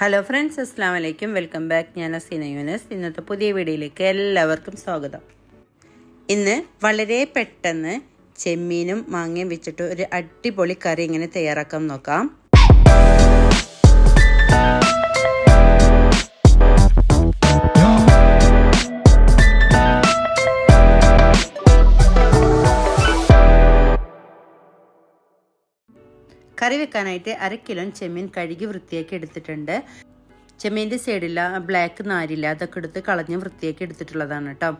Hello friends അസ്സാം വലൈക്കും welcome back ഞാൻ അസീന യൂനസ്. ഇന്നത്തെ പുതിയ വീഡിയോയിലേക്ക് എല്ലാവർക്കും സ്വാഗതം. ഇന്ന് വളരെ പെട്ടെന്ന് ചെമ്മീനും മാങ്ങയും വെച്ചിട്ട് ഒരു അടിപൊളി കറി ഇങ്ങനെ തയ്യാറാക്കാൻ നോക്കാം. വെക്കാനായിട്ട് അര കിലോ ചെമ്മീൻ കഴുകി വൃത്തിയാക്കി എടുത്തിട്ടുണ്ട്. ചെമ്മീന്റെ സൈഡില്ല ബ്ലാക്ക് നാരില്ല അതൊക്കെ എടുത്ത് കളഞ്ഞ് വൃത്തിയാക്കി എടുത്തിട്ടുള്ളതാണ് കേട്ടോ.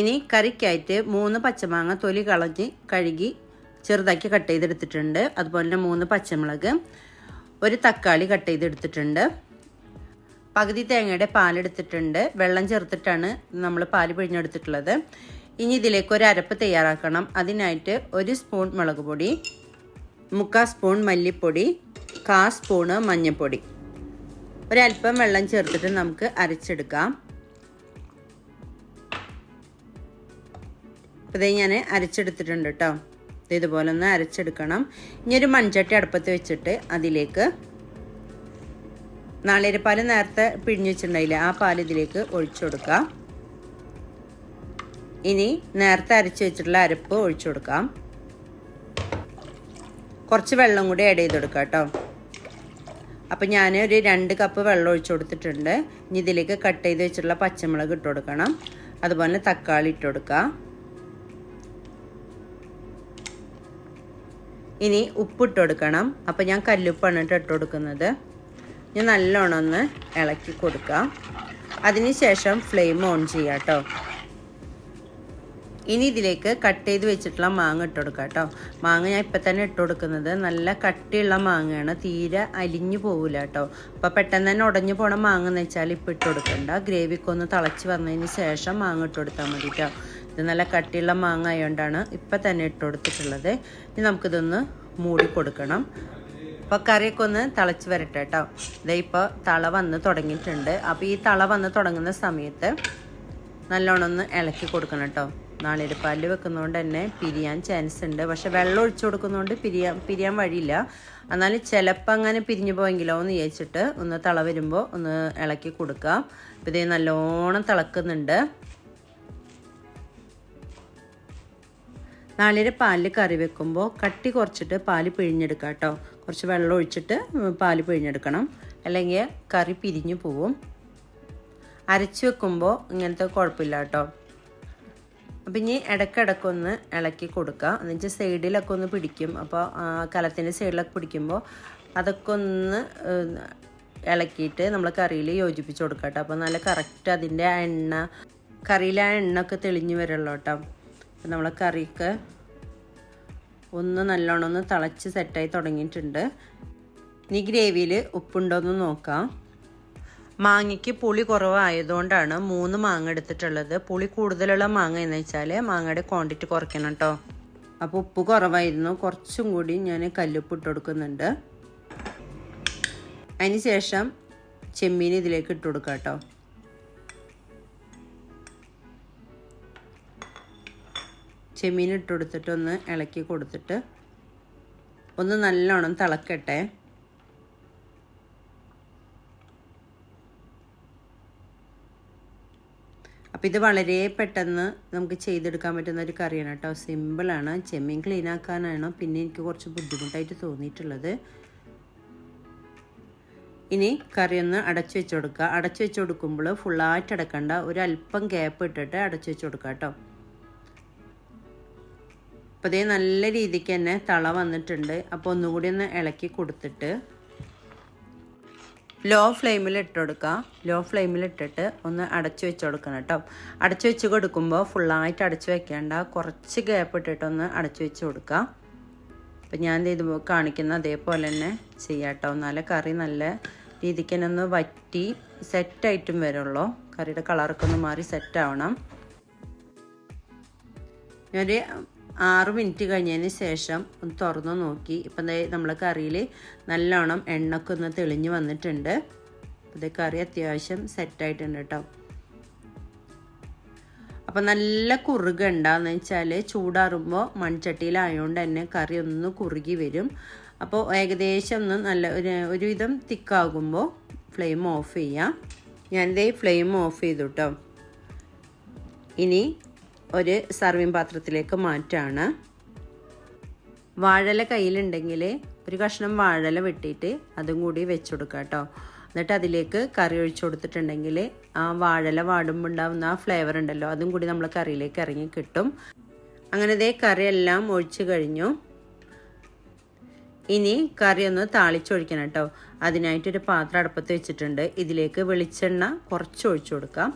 ഇനി കറിക്കായിട്ട് മൂന്ന് പച്ചമാങ്ങ തൊലി കളഞ്ഞ് കഴുകി ചെറുതാക്കി കട്ട് ചെയ്തെടുത്തിട്ടുണ്ട്. അതുപോലെ തന്നെ മൂന്ന് പച്ചമുളക് ഒരു തക്കാളി കട്ട് ചെയ്തെടുത്തിട്ടുണ്ട്. പകുതി തേങ്ങയുടെ പാലെടുത്തിട്ടുണ്ട് വെള്ളം ചേർത്തിട്ടാണ് നമ്മൾ പാൽ പിഴിഞ്ഞെടുത്തിട്ടുള്ളത്. ഇനി ഇതിലേക്ക് ഒരു അരപ്പ് തയ്യാറാക്കണം. അതിനായിട്ട് ഒരു സ്പൂൺ മുളക് പൊടി മുക്കാൽ സ്പൂൺ മല്ലിപ്പൊടി കാ സ്പൂണ് മഞ്ഞൾപ്പൊടി ഒരല്പം വെള്ളം ചേർത്തിട്ട് നമുക്ക് അരച്ചെടുക്കാം. അപ്പോൾ ഇത് ഞാൻ അരച്ചെടുത്തിട്ടുണ്ട് കേട്ടോ ഇത് ഇതുപോലെ ഒന്ന് അരച്ചെടുക്കണം. ഇനി ഒരു മൺചട്ടി അടുപ്പത്ത് വെച്ചിട്ട് അതിലേക്ക് നാളികേരപ്പാൽ നേരത്തെ പിഴിഞ്ഞ് വെച്ചിട്ടുണ്ടായില്ല ആ പാൽ ഇതിലേക്ക് ഒഴിച്ചു കൊടുക്കാം. ഇനി നേരത്തെ അരച്ച് വെച്ചിട്ടുള്ള അരപ്പ് ഒഴിച്ചു കൊടുക്കാം. കുറച്ച് വെള്ളം കൂടി ആഡ് ചെയ്ത് കൊടുക്കാം കേട്ടോ. അപ്പം ഞാൻ ഒരു രണ്ട് കപ്പ് വെള്ളം ഒഴിച്ചു കൊടുത്തിട്ടുണ്ട്. ഇനി ഇതിലേക്ക് കട്ട് ചെയ്ത് വെച്ചിട്ടുള്ള പച്ചമുളക് ഇട്ട് കൊടുക്കണം. അതുപോലെ തക്കാളി ഇട്ട് കൊടുക്കുക. ഇനി ഉപ്പിട്ട് കൊടുക്കണം. അപ്പം ഞാൻ കല്ലുപ്പാണ് കേട്ടോ ഇട്ട് കൊടുക്കുന്നത്. ഞാൻ നല്ലോണം ഒന്ന് ഇളക്കി കൊടുക്കാം. അതിന് ശേഷം ഫ്ലെയിം ഓൺ ചെയ്യാം കേട്ടോ. ഇനി ഇതിലേക്ക് കട്ട് ചെയ്ത് വെച്ചിട്ടുള്ള മാങ്ങ ഇട്ട് കൊടുക്കുക കേട്ടോ. മാങ്ങ ഞാൻ ഇപ്പം തന്നെ ഇട്ട് കൊടുക്കുന്നത് നല്ല കട്ടിയുള്ള മാങ്ങയാണ്. തീരെ അലിഞ്ഞു പോകില്ല കേട്ടോ. അപ്പോൾ പെട്ടെന്ന് തന്നെ ഉടഞ്ഞു പോണ മാങ്ങ എന്ന് വെച്ചാൽ ഇപ്പം ഇട്ട് കൊടുക്കണ്ട. ഗ്രേവിക്കൊന്ന് തിളച്ച് വന്നതിന് ശേഷം മാങ്ങ ഇട്ട് കൊടുത്താൽ മതി കേട്ടോ. ഇത് നല്ല കട്ടിയുള്ള മാങ്ങ ആയതുകൊണ്ടാണ് ഇപ്പം തന്നെ ഇട്ട് കൊടുത്തിട്ടുള്ളത്. ഇനി നമുക്കിതൊന്ന് മൂടി കൊടുക്കണം. അപ്പോൾ കറിയൊക്കെ ഒന്ന് തിളച്ച് വരട്ടെ കേട്ടോ. ഇതേ ഇപ്പോൾ തള വന്ന് തുടങ്ങിയിട്ടുണ്ട്. അപ്പോൾ ഈ തള വന്ന് തുടങ്ങുന്ന സമയത്ത് നല്ലോണം ഒന്ന് ഇളക്കി കൊടുക്കണം കേട്ടോ. നാളികേരപ്പാലിൽ വെക്കുന്നതുകൊണ്ട് തന്നെ പിരിയാൻ ചാൻസ് ഉണ്ട്. പക്ഷെ വെള്ളം ഒഴിച്ചു കൊടുക്കുന്നതുകൊണ്ട് പിരിയാൻ പിരിയാൻ വഴിയില്ല. എന്നാലും ചിലപ്പോൾ അങ്ങനെ പിരിഞ്ഞു പോയെങ്കിലോ എന്ന് വിചാരിച്ചിട്ട് ഒന്ന് തള വരുമ്പോൾ ഒന്ന് ഇളക്കി കൊടുക്കാം. അപ്പോൾ ഇതേ നല്ലോണം തിളക്കുന്നുണ്ട്. നാളികേര പാലിൽ കറി വെക്കുമ്പോൾ കട്ടി കുറച്ചിട്ട് പാൽ പിഴിഞ്ഞെടുക്കുക കേട്ടോ. കുറച്ച് വെള്ളം ഒഴിച്ചിട്ട് പാൽ പിഴിഞ്ഞെടുക്കണം. അല്ലെങ്കിൽ കറി പിരിഞ്ഞു പോവും. അരച്ച് വെക്കുമ്പോൾ ഇങ്ങനത്തെ കുഴപ്പമില്ല കേട്ടോ. അപ്പം ഇനി ഇടയ്ക്കിടയ്ക്ക് ഒന്ന് ഇളക്കി കൊടുക്കുക. എന്നുവെച്ചാൽ സൈഡിലൊക്കെ ഒന്ന് പിടിക്കും. അപ്പോൾ കലത്തിന്റെ സൈഡിലൊക്കെ പിടിക്കുമ്പോൾ അതൊക്കെ ഒന്ന് ഇളക്കിയിട്ട് നമ്മൾ കറിയിൽ യോജിപ്പിച്ച് കൊടുക്കുക കേട്ടോ. അപ്പോൾ നല്ല കറക്റ്റ് അതിന്റെ ആ എണ്ണ കറിയിലെ ആ എണ്ണ ഒക്കെ തെളിഞ്ഞു വരുള്ളൂ കേട്ടോ. അപ്പം നമ്മളെ കറിയൊക്കെ ഒന്ന് നല്ലോണം ഒന്ന് തിളച്ച് സെറ്റായി തുടങ്ങിയിട്ടുണ്ട്. ഇനി ഗ്രേവിയിൽ ഉപ്പുണ്ടോയെന്ന് നോക്കാം. മാങ്ങയ്ക്ക് പുളി കുറവായതുകൊണ്ടാണ് മൂന്ന് മാങ്ങ എടുത്തിട്ടുള്ളത്. പുളി കൂടുതലുള്ള മാങ്ങ എന്ന് വെച്ചാൽ മാങ്ങയുടെ ക്വാണ്ടിറ്റി കുറയ്ക്കണം കേട്ടോ അപ്പോൾ ഉപ്പ് കുറവായിരുന്നു. കുറച്ചും കൂടി ഞാൻ കല്ലുപ്പ് ഇട്ട് കൊടുക്കുന്നുണ്ട്. അതിന് ശേഷം ചെമ്മീൻ ഇതിലേക്ക് ഇട്ട് കൊടുക്കാം കേട്ടോ ചെമ്മീൻ ഇട്ട് കൊടുത്തിട്ട് ഒന്ന് ഇളക്കി കൊടുത്തിട്ട് ഒന്ന് നല്ലോണം തിളക്കട്ടെ. അപ്പോൾ ഇത് വളരെ പെട്ടെന്ന് നമുക്ക് ചെയ്തെടുക്കാൻ പറ്റുന്ന ഒരു കറിയാണ് കേട്ടോ. സിമ്പിളാണ് ചെമ്മീൻ ക്ലീൻ ആക്കാനാണ് പിന്നെ എനിക്ക് കുറച്ച് ബുദ്ധിമുട്ടായിട്ട് തോന്നിയിട്ടുള്ളത്. ഇനി കറി ഒന്ന് അടച്ചു വെച്ച് കൊടുക്കുക. അടച്ചു വെച്ച് കൊടുക്കുമ്പോൾ ഫുള്ളായിട്ട് അടക്കണ്ട. ഒരു അല്പം ഗ്യാപ്പ് ഇട്ടിട്ട് അടച്ചു വെച്ച് കൊടുക്കുക കേട്ടോ. അപ്പോൾ ഇതേ നല്ല രീതിക്ക് തന്നെ തള വന്നിട്ടുണ്ട്. അപ്പോൾ ഒന്നുകൂടി ഒന്ന് ഇളക്കി കൊടുത്തിട്ട് ലോ ഫ്ലെയിമിൽ ഇട്ട് കൊടുക്കുക ലോ ഫ്ലെയിമിൽ ഇട്ടിട്ട് ഒന്ന് അടച്ചു വെച്ച് കൊടുക്കണം കേട്ടോ. അടച്ചു വെച്ച് കൊടുക്കുമ്പോൾ ഫുള്ളായിട്ട് അടച്ചു വെക്കേണ്ട കുറച്ച് ഗ്യാപ്പ് ഇട്ടിട്ടൊന്ന് അടച്ചു വെച്ച് കൊടുക്കുക. അപ്പം ഞാൻ ഇത് കാണിക്കുന്ന അതേപോലെ തന്നെ ചെയ്യാം കേട്ടോ. എന്നാലേ കറി നല്ല രീതിക്ക് തന്നെ ഒന്ന് വറ്റി സെറ്റായിട്ടും വരുള്ളൂ. കറിയുടെ കളറൊക്കെ ഒന്ന് മാറി സെറ്റാവണം ഞാനൊരു ആറ് മിനിറ്റ് കഴിഞ്ഞതിന് ശേഷം ഒന്ന് തുറന്നു നോക്കി. ഇപ്പം നമ്മൾ കറിയിൽ നല്ലോണം എണ്ണൊക്കെ ഒന്ന് തെളിഞ്ഞ് വന്നിട്ടുണ്ട്. ഇത് കറി അത്യാവശ്യം സെറ്റായിട്ടുണ്ട് കേട്ടോ. അപ്പം നല്ല കുറുക ഉണ്ടാന്ന് വെച്ചാൽ ചൂടാറുമ്പോൾ മൺചട്ടിയിലായതുകൊണ്ട് തന്നെ കറി ഒന്ന് കുറുകി വരും. അപ്പോൾ ഏകദേശം ഒന്ന് നല്ല ഒരു ഒരുവിധം തിക്കാകുമ്പോൾ ഫ്ലെയിം ഓഫ് ചെയ്യാം. ഞാനിതേ ഫ്ലെയിം ഓഫ് ചെയ്തു കേട്ടോ. ഇനി ഒരു സർവിങ് പാത്രത്തിലേക്ക് മാറ്റാണ്. വാഴല കയ്യിലുണ്ടെങ്കിൽ ഒരു കഷ്ണം വാഴല വെട്ടിയിട്ട് അതും കൂടി വെച്ച് കൊടുക്കുക കേട്ടോ എന്നിട്ട് അതിലേക്ക് കറി ഒഴിച്ചു കൊടുത്തിട്ടുണ്ടെങ്കിൽ ആ വാഴല വാടുമ്പോൾ ഉണ്ടാകുന്ന ആ ഫ്ലേവർ ഉണ്ടല്ലോ അതും കൂടി നമ്മൾ കറിയിലേക്ക് ഇറങ്ങി കിട്ടും. അങ്ങനെ ഇതേ കറിയെല്ലാം ഒഴിച്ചു കഴിഞ്ഞു. ഇനി കറി ഒന്ന് താളിച്ചൊഴിക്കണം കേട്ടോ. അതിനായിട്ടൊരു പാത്രം അടുപ്പത്ത് വെച്ചിട്ടുണ്ട്. ഇതിലേക്ക് വെളിച്ചെണ്ണ കുറച്ച് ഒഴിച്ചു കൊടുക്കാം.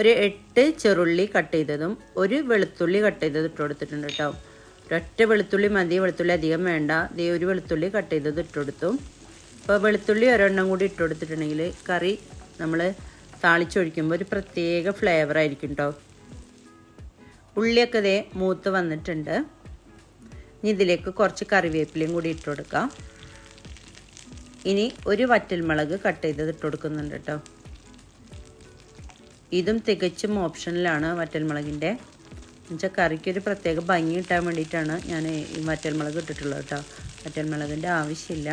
ഒരു എട്ട് ചെറുള്ളി കട്ട് ചെയ്തതും ഒരു വെളുത്തുള്ളി കട്ട് ചെയ്തത് ഇട്ട് കൊടുത്തിട്ടുണ്ട് കേട്ടോ. ഒരൊറ്റ വെളുത്തുള്ളി മതി വെളുത്തുള്ളി അധികം വേണ്ട. ദേ ഒരു വെളുത്തുള്ളി കട്ട് ചെയ്തത് ഇട്ട് കൊടുത്തു. ഇപ്പോൾ വെളുത്തുള്ളി ഒരെണ്ണം കൂടി ഇട്ട് കൊടുത്തിട്ടുണ്ടെങ്കിൽ കറി നമ്മൾ താളിച്ചൊഴിക്കുമ്പോൾ ഒരു പ്രത്യേക ഫ്ലേവർ ആയിരിക്കും കേട്ടോ ഉള്ളിയൊക്കെ ഇതേ മൂത്ത് വന്നിട്ടുണ്ട്. ഇനി ഇതിലേക്ക് കുറച്ച് കറിവേപ്പിലയും കൂടി ഇട്ട് കൊടുക്കാം. ഇനി ഒരു വറ്റൽമുളക് കട്ട് ചെയ്തത് ഇട്ട് കൊടുക്കുന്നുണ്ട് കേട്ടോ ഇതും തികച്ചും ഓപ്ഷനിലാണ് വറ്റൽമുളകിന്റെ. എന്നുവെച്ചാൽ കറിക്ക് ഒരു പ്രത്യേക ഭംഗി കിട്ടാൻ വേണ്ടിയിട്ടാണ് ഞാൻ ഈ വറ്റൽമുളക് ഇട്ടിട്ടുള്ളത് കേട്ടോ വറ്റൽമുളകിന്റെ ആവശ്യമില്ല.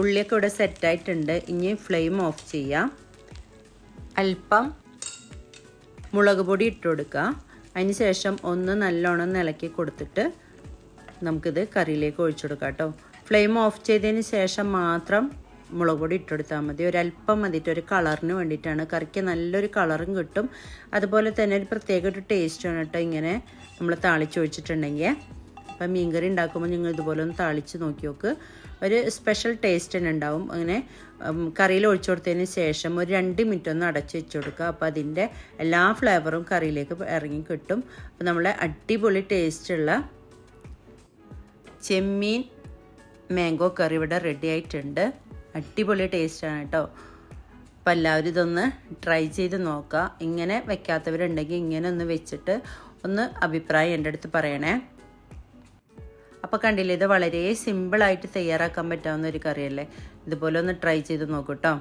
ഉള്ളിയൊക്കെ ഇവിടെ സെറ്റായിട്ടുണ്ട്. ഇനി ഫ്ലെയിം ഓഫ് ചെയ്യാം. അല്പം മുളക് പൊടി ഇട്ട് കൊടുക്കുക അതിന് ശേഷം ഒന്ന് നല്ലോണം ഇളക്കി കൊടുത്തിട്ട് നമുക്കിത് കറിയിലേക്ക് ഒഴിച്ചു കൊടുക്കാം കേട്ടോ ഫ്ലെയിം ഓഫ് ചെയ്തതിന് ശേഷം മാത്രം മുളക് പൊടി ഇട്ടെടുത്താൽ മതി. ഒരല്പം മതിയിട്ട് ഒരു കളറിന് വേണ്ടിയിട്ടാണ്. കറിക്ക് നല്ലൊരു കളറും കിട്ടും. അതുപോലെ തന്നെ ഒരു പ്രത്യേക ഒരു ടേസ്റ്റാണ് കേട്ടോ ഇങ്ങനെ നമ്മൾ താളിച്ചൊഴിച്ചിട്ടുണ്ടെങ്കിൽ അപ്പം മീൻകറി ഉണ്ടാക്കുമ്പോൾ നിങ്ങൾ ഇതുപോലെ ഒന്ന് താളിച്ച് നോക്കി നോക്ക്. ഒരു സ്പെഷ്യൽ ടേസ്റ്റ് തന്നെ ഉണ്ടാവും. അങ്ങനെ കറിയിൽ ഒഴിച്ചു കൊടുത്തതിന് ശേഷം ഒരു രണ്ട് മിനിറ്റ് ഒന്ന് അടച്ച് വെച്ച് കൊടുക്കുക. അപ്പോൾ അതിന്റെ എല്ലാ ഫ്ലേവറും കറിയിലേക്ക് ഇറങ്ങി കിട്ടും. അപ്പോൾ നമ്മളെ അടിപൊളി ടേസ്റ്റുള്ള ചെമ്മീൻ മാംഗോ കറി ഇവിടെ റെഡി ആയിട്ടുണ്ട്. അടിപൊളി ടേസ്റ്റാണ് കേട്ടോ. അപ്പോൾ എല്ലാവരും ഇതൊന്ന് ട്രൈ ചെയ്ത് നോക്കുക ഇങ്ങനെ വെക്കാത്തവരുണ്ടെങ്കിൽ ഇങ്ങനെ ഒന്ന് വെച്ചിട്ട് ഒന്ന് അഭിപ്രായം എന്റെ അടുത്ത് പറയണേ. അപ്പോൾ കണ്ടില്ലേ ഇത് വളരെ സിമ്പിളായിട്ട് തയ്യാറാക്കാൻ പറ്റാവുന്ന ഒരു കറിയല്ലേ? ഇതുപോലെ ഒന്ന് ട്രൈ ചെയ്ത് നോക്കൂ കേട്ടോ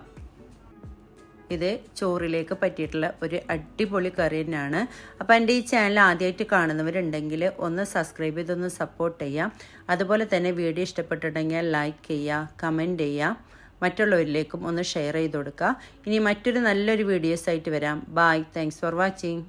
ഇത് ചോറിലേക്ക് പറ്റിയിട്ടുള്ള ഒരു അടിപൊളി കറി തന്നെയാണ്. അപ്പോൾ എന്റെ ഈ ചാനൽ ആദ്യമായിട്ട് കാണുന്നവരുണ്ടെങ്കിൽ ഒന്ന് സബ്സ്ക്രൈബ് ചെയ്തൊന്ന് സപ്പോർട്ട് ചെയ്യാം. അതുപോലെ തന്നെ വീഡിയോ ഇഷ്ടപ്പെട്ടിട്ടുണ്ടെങ്കിൽ ലൈക്ക് ചെയ്യുക കമന്റ് ചെയ്യുക മറ്റുള്ളവരിലേക്കും ഒന്ന് ഷെയർ ചെയ്ത് കൊടുക്കുക ഇനി മറ്റൊരു നല്ലൊരു വീഡിയോസ് ആയിട്ട് വരാം. Bye thanks for watching